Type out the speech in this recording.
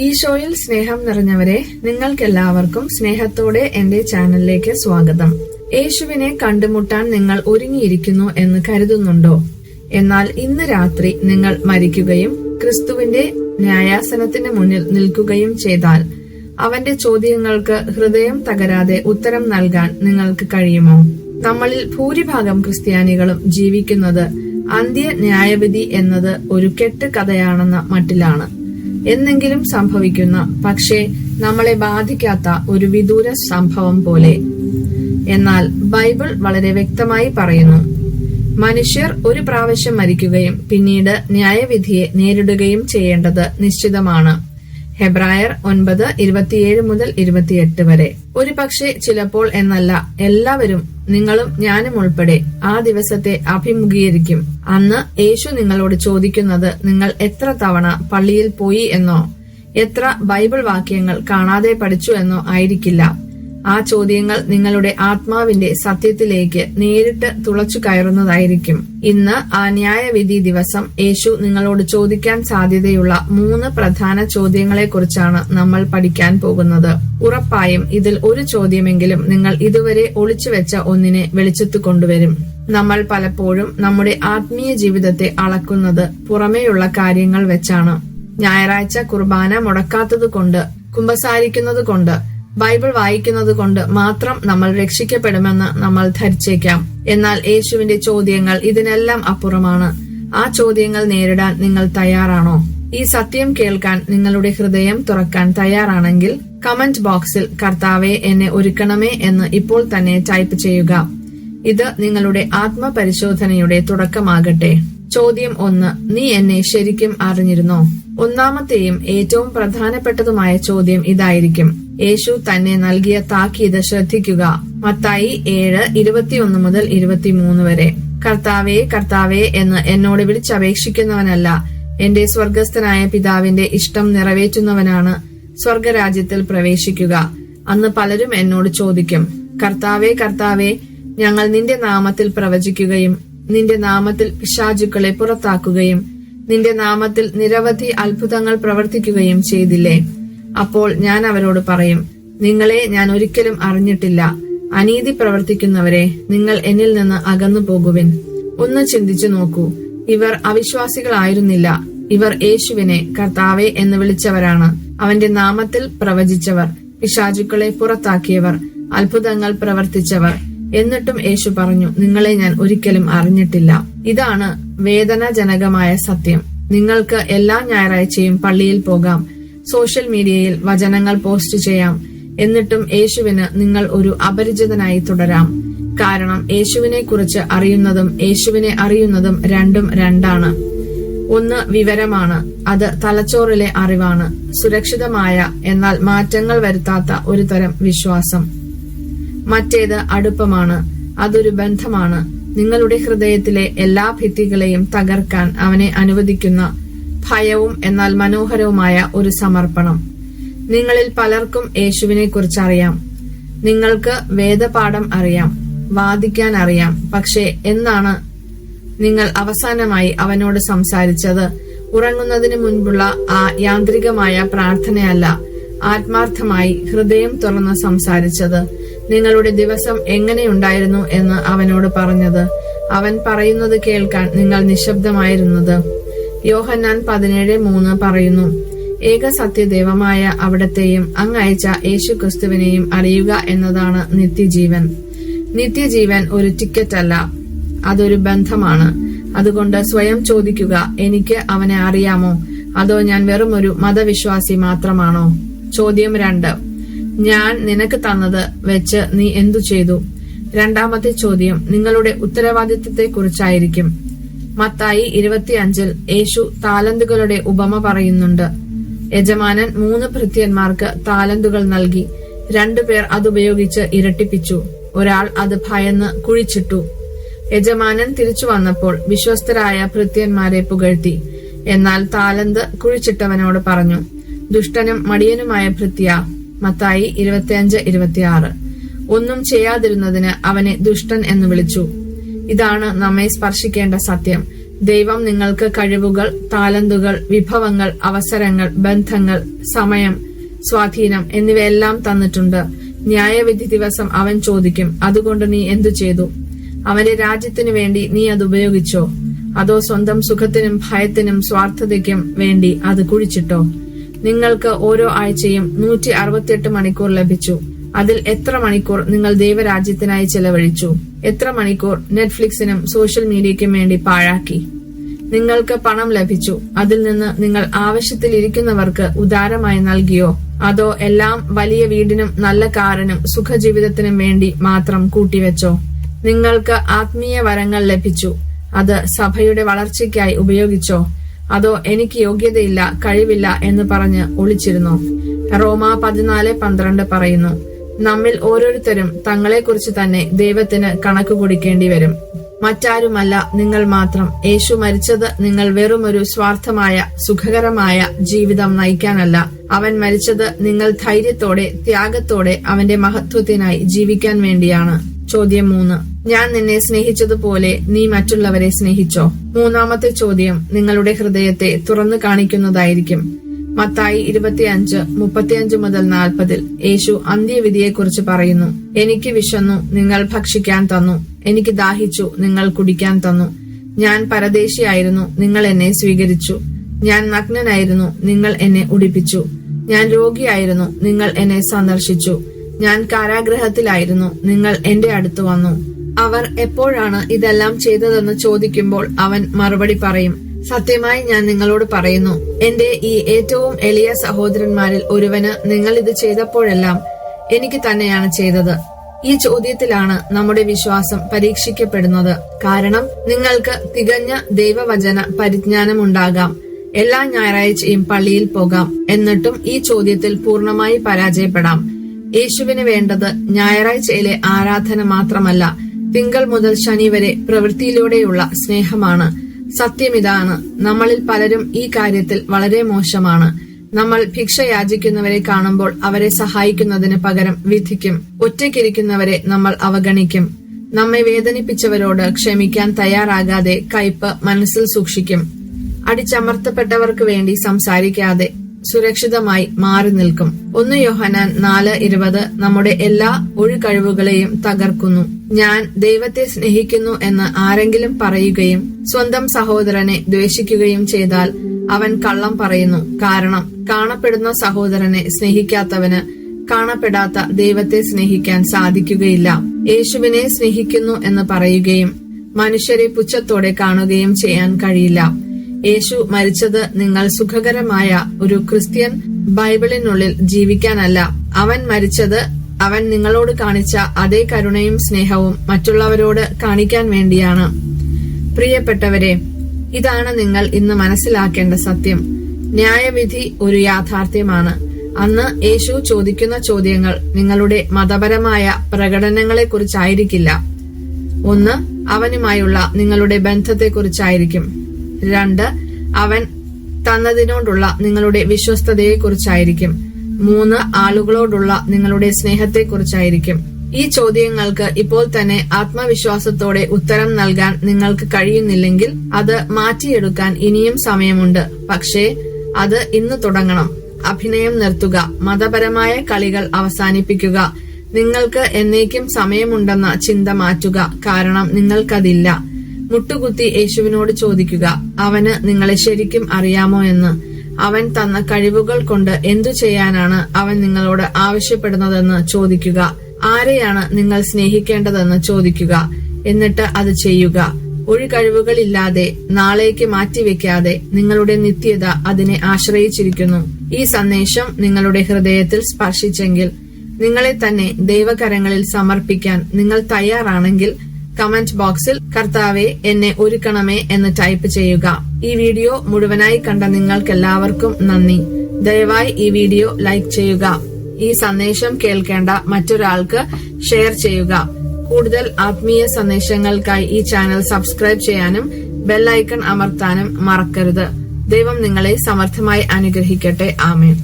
ഈശോയിൽ സ്നേഹം നിറഞ്ഞവരെ നിങ്ങൾക്കെല്ലാവർക്കും സ്നേഹത്തോടെ എന്റെ ചാനലിലേക്ക് സ്വാഗതം. യേശുവിനെ കണ്ടുമുട്ടാൻ നിങ്ങൾ ഒരുങ്ങിയിരിക്കുന്നു എന്ന് കരുതുന്നുണ്ടോ? എന്നാൽ ഇന്ന് രാത്രി നിങ്ങൾ മരിക്കുകയും ക്രിസ്തുവിന്റെ ന്യായാസനത്തിന് മുന്നിൽ നിൽക്കുകയും ചെയ്താൽ അവന്റെ ചോദ്യങ്ങൾക്ക് ഹൃദയം തകരാതെ ഉത്തരം നൽകാൻ നിങ്ങൾക്ക് കഴിയുമോ? നമ്മളിൽ ഭൂരിഭാഗം ക്രിസ്ത്യാനികളും ജീവിക്കുന്നത് അന്ത്യ ന്യായവിധി എന്നത് ഒരു കെട്ട് കഥയാണെന്ന മട്ടിലാണ്. എന്നെങ്കിലും സംഭവിക്കുന്ന പക്ഷേ നമ്മളെ ബാധിക്കാത്ത ഒരു വിദൂര സംഭവം പോലെ. എന്നാൽ ബൈബിൾ വളരെ വ്യക്തമായി പറയുന്നു മനുഷ്യർ ഒരു പ്രാവശ്യം മരിക്കുകയും പിന്നീട് ന്യായവിധിയെ നേരിടുകയും ചെയ്യേണ്ടത് നിശ്ചിതമാണ്. ഹെബ്രായർ ഒൻപത് ഇരുപത്തിയേഴ് മുതൽ ഇരുപത്തിയെട്ട് വരെ. ഒരു പക്ഷേ ചിലപ്പോൾ എന്നല്ല എല്ലാവരും നിങ്ങളും ഞാനും ഉൾപ്പെടെ ആ ദിവസത്തെ അഭിമുഖീകരിക്കും. അന്ന് യേശു നിങ്ങളോട് ചോദിക്കുന്നത് നിങ്ങൾ എത്ര തവണ പള്ളിയിൽ പോയി എന്നോ എത്ര ബൈബിൾ വാക്യങ്ങൾ കാണാതെ പഠിച്ചു എന്നോ ആയിരിക്കില്ല. ആ ചോദ്യങ്ങൾ നിങ്ങളുടെ ആത്മാവിന്റെ സത്യത്തിലേക്ക് നേരിട്ട് തുളച്ചു കയറുന്നതായിരിക്കും. ഇന്ന് ആ ന്യായവിധി ദിവസം യേശു നിങ്ങളോട് ചോദിക്കാൻ സാധ്യതയുള്ള മൂന്ന് പ്രധാന ചോദ്യങ്ങളെക്കുറിച്ചാണ് നമ്മൾ പഠിക്കാൻ പോകുന്നത്. ഉറപ്പായും ഇതിൽ ഒരു ചോദ്യമെങ്കിലും നിങ്ങൾ ഇതുവരെ ഒളിച്ചു വെച്ച ഒന്നിനെ വെളിച്ചത്ത് കൊണ്ടുവരും. നമ്മൾ പലപ്പോഴും നമ്മുടെ ആത്മീയ ജീവിതത്തെ അളക്കുന്നത് പുറമേയുള്ള കാര്യങ്ങൾ വെച്ചാണ്. ഞായറാഴ്ച കുർബാന മുടക്കാത്തത് കൊണ്ട് കുമ്പസാരിക്കുന്നത് കൊണ്ട് ബൈബിൾ വായിക്കുന്നത് കൊണ്ട് മാത്രം നമ്മൾ രക്ഷിക്കപ്പെടുമെന്ന് നമ്മൾ ധരിച്ചേക്കാം. എന്നാൽ യേശുവിന്റെ ചോദ്യങ്ങൾ ഇതിനെല്ലാം അപ്പുറമാണ്. ആ ചോദ്യങ്ങൾ നേരിടാൻ നിങ്ങൾ തയ്യാറാണോ? ഈ സത്യം കേൾക്കാൻ നിങ്ങളുടെ ഹൃദയം തുറക്കാൻ തയ്യാറാണെങ്കിൽ കമന്റ് ബോക്സിൽ കർത്താവെ എന്നെ ഒരുക്കണമേ എന്ന് ഇപ്പോൾ തന്നെ ടൈപ്പ് ചെയ്യുക. ഇത് നിങ്ങളുടെ ആത്മപരിശോധനയുടെ തുടക്കമാകട്ടെ. ചോദ്യം ഒന്ന് നീ എന്നെ ശരിക്കും അറിഞ്ഞിരുന്നോ? ഒന്നാമത്തെയും ഏറ്റവും പ്രധാനപ്പെട്ടതുമായ ചോദ്യം ഇതായിരിക്കും. യേശു തന്നെ നൽകിയ താക്കീത് ശ്രദ്ധിക്കുക. മത്തായി ഏഴ് ഇരുപത്തിയൊന്ന് മുതൽ ഇരുപത്തിമൂന്ന് വരെ. കർത്താവേ കർത്താവേ എന്ന് എന്നോട് വിളിച്ചപേക്ഷിക്കുന്നവനല്ല. എന്റെ സ്വർഗസ്ഥനായ പിതാവിന്റെ ഇഷ്ടം നിറവേറ്റുന്നവനാണ്. സ്വർഗരാജ്യത്തിൽ പ്രവേശിക്കുക. അന്ന് പലരും എന്നോട് ചോദിക്കും കർത്താവേ കർത്താവേ ഞങ്ങൾ നിന്റെ നാമത്തിൽ പ്രവചിക്കുകയും നിന്റെ നാമത്തിൽ പിശാചുക്കളെ പുറത്താക്കുകയും നിന്റെ നാമത്തിൽ നിരവധി അത്ഭുതങ്ങൾ പ്രവർത്തിക്കുകയും ചെയ്തില്ലേ? അപ്പോൾ ഞാൻ അവരോട് പറയും നിങ്ങളെ ഞാൻ ഒരിക്കലും അറിഞ്ഞിട്ടില്ല. അനീതി പ്രവർത്തിക്കുന്നവരെ നിങ്ങൾ എന്നിൽ നിന്ന് അകന്നു പോകുവിൻ. ഒന്ന് ചിന്തിച്ചു നോക്കൂ. ഇവർ അവിശ്വാസികളായിരുന്നില്ല. ഇവർ യേശുവിനെ കർത്താവെ എന്ന് വിളിച്ചവരാണ്. അവന്റെ നാമത്തിൽ പ്രവചിച്ചവർ പിശാചുക്കളെ പുറത്താക്കിയവർ അത്ഭുതങ്ങൾ പ്രവർത്തിച്ചവർ. എന്നിട്ടും യേശു പറഞ്ഞു നിങ്ങളെ ഞാൻ ഒരിക്കലും അറിഞ്ഞിട്ടില്ല. ഇതാണ് വേദനാജനകമായ സത്യം. നിങ്ങൾക്ക് എല്ലാ ഞായറാഴ്ചയും പള്ളിയിൽ പോകാം. സോഷ്യൽ മീഡിയയിൽ വചനങ്ങൾ പോസ്റ്റ് ചെയ്യാം. എന്നിട്ടും യേശുവിന് നിങ്ങൾ ഒരു അപരിചിതനായി തുടരാം. കാരണം യേശുവിനെ കുറിച്ച് അറിയുന്നതും യേശുവിനെ അറിയുന്നതും രണ്ടും രണ്ടാണ്. ഒന്ന് വിവരമാണ് അത് തലച്ചോറിലെ അറിവാണ് സുരക്ഷിതമായ എന്നാൽ മാറ്റങ്ങൾ വരുത്താത്ത ഒരു തരം വിശ്വാസം. മറ്റേത് അടുപ്പമാണ് അതൊരു ബന്ധമാണ്. നിങ്ങളുടെ ഹൃദയത്തിലെ എല്ലാ ഭിത്തികളെയും തകർക്കാൻ അവനെ അനുവദിക്കുന്ന ഭയവും എന്നാൽ മനോഹരവുമായ ഒരു സമർപ്പണം. നിങ്ങളിൽ പലർക്കും യേശുവിനെ കുറിച്ച് അറിയാം. നിങ്ങൾക്ക് വേദപാഠം അറിയാം വാദിക്കാൻ അറിയാം. പക്ഷേ എന്നാണ് നിങ്ങൾ അവസാനമായി അവനോട് സംസാരിച്ചത്? ഉറങ്ങുന്നതിന് മുൻപുള്ള ആ യാന്ത്രികമായ പ്രാർത്ഥനയല്ല ആത്മാർത്ഥമായി ഹൃദയം തുറന്ന് സംസാരിച്ചത്. നിങ്ങളുടെ ദിവസം എങ്ങനെയുണ്ടായിരുന്നു എന്ന് അവനോട് പറഞ്ഞത്. അവൻ പറയുന്നത് കേൾക്കാൻ നിങ്ങൾ നിശബ്ദമായിരുന്നത്. യോഹന്നാൻ പതിനേഴ് മൂന്ന് പറയുന്നു. ഏക സത്യദൈവമായ അവിടത്തെയും അങ്ങയച്ച യേശു ക്രിസ്തുവിനെയും അറിയുക എന്നതാണ് നിത്യജീവൻ. നിത്യജീവൻ ഒരു ടിക്കറ്റ് അല്ല അതൊരു ബന്ധമാണ്. അതുകൊണ്ട് സ്വയം ചോദിക്കുക എനിക്ക് അവനെ അറിയാമോ? അതോ ഞാൻ വെറും ഒരു മതവിശ്വാസി മാത്രമാണോ? ചോദ്യം രണ്ട്. ഞാൻ നിനക്ക് തന്നത് വെച്ച് നീ എന്തു ചെയ്തു? രണ്ടാമത്തെ ചോദ്യം നിങ്ങളുടെ ഉത്തരവാദിത്വത്തെ കുറിച്ചായിരിക്കും മത്തായി ഇരുപത്തിയഞ്ചിൽ യേശു താലന്തുകളുടെ ഉപമ പറയുന്നുണ്ട്. യജമാനൻ മൂന്ന് ഭൃത്യന്മാർക്ക് താലന്തുകൾ നൽകി. രണ്ടുപേർ അതുപയോഗിച്ച് ഇരട്ടിപ്പിച്ചു. ഒരാൾ അത് ഭയന്ന് കുഴിച്ചിട്ടു. യജമാനൻ തിരിച്ചു വന്നപ്പോൾ വിശ്വസ്തരായ ഭൃത്യന്മാരെ പുകഴ്ത്തി. എന്നാൽ താലന്ത് കുഴിച്ചിട്ടവനോട് പറഞ്ഞു ദുഷ്ടനും മടിയനുമായ ഭൃത്യ മത്തായി ഇരുപത്തിയഞ്ച് ഇരുപത്തിയാറ്. ഒന്നും ചെയ്യാതിരുന്നതിന് അവനെ ദുഷ്ടൻ എന്ന് വിളിച്ചു. ഇതാണ് നമ്മെ സ്പർശിക്കേണ്ട സത്യം. ദൈവം നിങ്ങൾക്ക് കഴിവുകൾ താലന്തുകൾ വിഭവങ്ങൾ അവസരങ്ങൾ ബന്ധങ്ങൾ സമയം സ്വാധീനം എന്നിവയെല്ലാം തന്നിട്ടുണ്ട്. ന്യായവിധി ദിവസം അവൻ ചോദിക്കും അതുകൊണ്ട് നീ എന്തു ചെയ്തു? അവന്റെ രാജ്യത്തിനു വേണ്ടി നീ അത് ഉപയോഗിച്ചോ? അതോ സ്വന്തം സുഖത്തിനും ഭയത്തിനും സ്വാർത്ഥതയ്ക്കും വേണ്ടി അത് കുഴിച്ചിട്ടോ? നിങ്ങൾക്ക് ഓരോ ആഴ്ചയും നൂറ്റി അറുപത്തിയെട്ട് മണിക്കൂർ ലഭിച്ചു. അതിൽ എത്ര മണിക്കൂർ നിങ്ങൾ ദൈവരാജ്യത്തിനായി ചെലവഴിച്ചു? എത്ര മണിക്കൂർ നെറ്റ്ഫ്ലിക്സിനും സോഷ്യൽ മീഡിയയ്ക്കും വേണ്ടി പാഴാക്കി? നിങ്ങൾക്ക് പണം ലഭിച്ചു. അതിൽ നിന്ന് നിങ്ങൾ ആവശ്യത്തിൽ ഇരിക്കുന്നവർക്ക് ഉദാരമായി നൽകിയോ? അതോ എല്ലാം വലിയ വീടിനും നല്ല കാറിനും സുഖജീവിതത്തിനും വേണ്ടി മാത്രം കൂട്ടിവെച്ചോ? നിങ്ങൾക്ക് ആത്മീയ വരങ്ങൾ ലഭിച്ചു. അത് സഭയുടെ വളർച്ചയ്ക്കായി ഉപയോഗിച്ചോ? അതോ എനിക്ക് യോഗ്യതയില്ല കഴിവില്ല എന്ന് പറഞ്ഞ് ഒളിച്ചിരുന്നോ? റോമ പതിനാല് പന്ത്രണ്ട് പറയുന്നു. നമ്മിൽ ഓരോരുത്തരും തങ്ങളെക്കുറിച്ച് തന്നെ ദൈവത്തിന് കണക്ക് കൊടുക്കേണ്ടി വരും. മറ്റാരുമല്ല നിങ്ങൾ മാത്രം. യേശു മരിച്ചത് നിങ്ങൾ വെറുമൊരു സ്വാർത്ഥമായ സുഖകരമായ ജീവിതം നയിക്കാനല്ല. അവൻ മരിച്ചത് നിങ്ങൾ ധൈര്യത്തോടെ ത്യാഗത്തോടെ അവന്റെ മഹത്വത്തിനായി ജീവിക്കാൻ വേണ്ടിയാണ്. ചോദ്യം മൂന്ന്. ഞാൻ നിന്നെ സ്നേഹിച്ചതുപോലെ നീ മറ്റുള്ളവരെ സ്നേഹിച്ചോ? മൂന്നാമത്തെ ചോദ്യം നിങ്ങളുടെ ഹൃദയത്തെ തുറന്നു കാണിക്കുന്നതായിരിക്കും. മത്തായി ഇരുപത്തിയഞ്ച് മുപ്പത്തിയഞ്ച് മുതൽ നാൽപ്പതിൽ യേശു അന്ത്യവിധിയെക്കുറിച്ച് പറയുന്നു. എനിക്ക് വിശന്നു നിങ്ങൾ ഭക്ഷിക്കാൻ തന്നു. എനിക്ക് ദാഹിച്ചു നിങ്ങൾ കുടിക്കാൻ തന്നു. ഞാൻ പരദേശിയായിരുന്നു നിങ്ങൾ എന്നെ സ്വീകരിച്ചു. ഞാൻ നഗ്നനായിരുന്നു നിങ്ങൾ എന്നെ ഉടിപ്പിച്ചു. ഞാൻ രോഗിയായിരുന്നു നിങ്ങൾ എന്നെ സന്ദർശിച്ചു. ഞാൻ കാരാഗ്രഹത്തിലായിരുന്നു നിങ്ങൾ എന്റെ അടുത്ത് വന്നു. അവർ എപ്പോഴാണ് ഇതെല്ലാം ചെയ്തതെന്ന് ചോദിക്കുമ്പോൾ അവൻ മറുപടി പറയും സത്യമായി ഞാൻ നിങ്ങളോട് പറയുന്നു. എന്റെ ഈ ഏറ്റവും എളിയ സഹോദരന്മാരിൽ ഒരുവന് നിങ്ങൾ ഇത് ചെയ്തപ്പോഴെല്ലാം എനിക്ക് തന്നെയാണ് ചെയ്തത്. ഈ ചോദ്യത്തിലാണ് നമ്മുടെ വിശ്വാസം പരീക്ഷിക്കപ്പെടുന്നത്. കാരണം നിങ്ങൾക്ക് തികഞ്ഞ ദൈവവചന പരിജ്ഞാനം ഉണ്ടാകാം എല്ലാ ഞായറാഴ്ചയും പള്ളിയിൽ പോകാം. എന്നിട്ടും ഈ ചോദ്യത്തിൽ പൂർണമായി പരാജയപ്പെടാം. യേശുവിന് വേണ്ടത് ഞായറാഴ്ചയിലെ ആരാധന മാത്രമല്ല തിങ്കൾ മുതൽ ശനി വരെ പ്രവൃത്തിയിലൂടെയുള്ള സ്നേഹമാണ്. സത്യമിതാണ്. നമ്മളിൽ പലരും ഈ കാര്യത്തിൽ വളരെ മോശമാണ്. നമ്മൾ ഭിക്ഷ യാചിക്കുന്നവരെ കാണുമ്പോൾ അവരെ സഹായിക്കുന്നതിന് പകരം വിധിക്കും. ഒറ്റയ്ക്കിരിക്കുന്നവരെ നമ്മൾ അവഗണിക്കും. നമ്മെ വേദനിപ്പിച്ചവരോട് ക്ഷമിക്കാൻ തയ്യാറാകാതെ കയ്പ് മനസ്സിൽ സൂക്ഷിക്കും. അടിച്ചമർത്തപ്പെട്ടവർക്ക് വേണ്ടി സംസാരിക്കാതെ സുരക്ഷിതമായി മാറി നിൽക്കും. ഒന്ന് യോഹനാൻ നാല് ഇരുപത് നമ്മുടെ എല്ലാ ഒഴികഴിവുകളെയും തകർക്കുന്നു. ഞാൻ ദൈവത്തെ സ്നേഹിക്കുന്നു എന്ന് ആരെങ്കിലും പറയുകയും സ്വന്തം സഹോദരനെ ദ്വേഷിക്കുകയും ചെയ്താൽ അവൻ കള്ളം പറയുന്നു. കാരണം കാണപ്പെടുന്ന സഹോദരനെ സ്നേഹിക്കാത്തവന് കാണപ്പെടാത്ത ദൈവത്തെ സ്നേഹിക്കാൻ സാധിക്കുകയില്ല. യേശുവിനെ സ്നേഹിക്കുന്നു എന്ന് പറയുകയും മനുഷ്യരെ പുച്ഛത്തോടെ കാണുകയും ചെയ്യാൻ കഴിയില്ല. യേശു മരിച്ചത് നിങ്ങൾ സുഖകരമായ ഒരു ക്രിസ്ത്യൻ ബൈബിളിനുള്ളിൽ ജീവിക്കാനല്ല. അവൻ മരിച്ചത് അവൻ നിങ്ങളോട് കാണിച്ച അതേ കരുണയും സ്നേഹവും മറ്റുള്ളവരോട് കാണിക്കാൻ വേണ്ടിയാണ്. പ്രിയപ്പെട്ടവരെ ഇതാണ് നിങ്ങൾ ഇന്ന് മനസ്സിലാക്കേണ്ട സത്യം. ന്യായവിധി ഒരു യാഥാർത്ഥ്യമാണ്. അന്ന് യേശു ചോദിക്കുന്ന ചോദ്യങ്ങൾ നിങ്ങളുടെ മതപരമായ പ്രകടനങ്ങളെക്കുറിച്ചായിരിക്കില്ല. ഒന്ന് അവനുമായുള്ള നിങ്ങളുടെ ബന്ധത്തെക്കുറിച്ചായിരിക്കും. രണ്ട് അവൻ തന്നതിനോടുള്ള നിങ്ങളുടെ വിശ്വസ്തതയെക്കുറിച്ചായിരിക്കും. മൂന്ന് ആളുകളോടുള്ള നിങ്ങളുടെ സ്നേഹത്തെക്കുറിച്ചായിരിക്കും. ഈ ചോദ്യങ്ങൾക്ക് ഇപ്പോൾ തന്നെ ആത്മവിശ്വാസത്തോടെ ഉത്തരം നൽകാൻ നിങ്ങൾക്ക് കഴിയുന്നില്ലെങ്കിൽ അത് മാറ്റിയെടുക്കാൻ ഇനിയും സമയമുണ്ട്. പക്ഷേ അത് ഇന്ന് തുടങ്ങണം. അഭിനയം നിർത്തുക മതപരമായ കളികൾ അവസാനിപ്പിക്കുക. നിങ്ങൾക്ക് എന്നേക്കും സമയമുണ്ടെന്ന ചിന്ത മാറ്റുക കാരണം നിങ്ങൾക്കതില്ല. മുട്ടുകുത്തി യേശുവിനോട് ചോദിക്കുക അവന് നിങ്ങളെ ശരിക്കും അറിയാമോ എന്ന്. അവൻ തന്ന കഴിവുകൾ കൊണ്ട് എന്തു ചെയ്യാനാണ് അവൻ നിങ്ങളോട് ആവശ്യപ്പെടുന്നതെന്ന് ചോദിക്കുക? ആരെയാണ് നിങ്ങൾ സ്നേഹിക്കേണ്ടതെന്ന് ചോദിക്കുക? എന്നിട്ട് അത് ചെയ്യുക. ഒഴികഴിവുകളില്ലാതെ നാളേക്ക് മാറ്റിവെക്കാതെ നിങ്ങളുടെ നിത്യത അതിനെ ആശ്രയിച്ചിരിക്കുന്നു. ഈ സന്ദേശം നിങ്ങളുടെ ഹൃദയത്തിൽ സ്പർശിച്ചെങ്കിൽ നിങ്ങളെ തന്നെ ദൈവകരങ്ങളിൽ സമർപ്പിക്കാൻ നിങ്ങൾ തയ്യാറാണെങ്കിൽ കമന്റ് ബോക്സിൽ കർത്താവെ എന്നെ ഒരുക്കണമേ എന്ന് ടൈപ്പ് ചെയ്യുക. ഈ വീഡിയോ മുഴുവനായി കണ്ട നിങ്ങൾക്കെല്ലാവർക്കും നന്ദി. ദയവായി ഈ വീഡിയോ ലൈക്ക് ചെയ്യുക. ഈ സന്ദേശം കേൾക്കേണ്ട മറ്റൊരാൾക്ക് ഷെയർ ചെയ്യുക. കൂടുതൽ ആത്മീയ സന്ദേശങ്ങൾക്കായി ഈ ചാനൽ സബ്സ്ക്രൈബ് ചെയ്യാനും ബെല്ലൈക്കൺ അമർത്താനും മറക്കരുത്. ദൈവം നിങ്ങളെ സമർത്ഥമായി അനുഗ്രഹിക്കട്ടെ. ആമേൻ.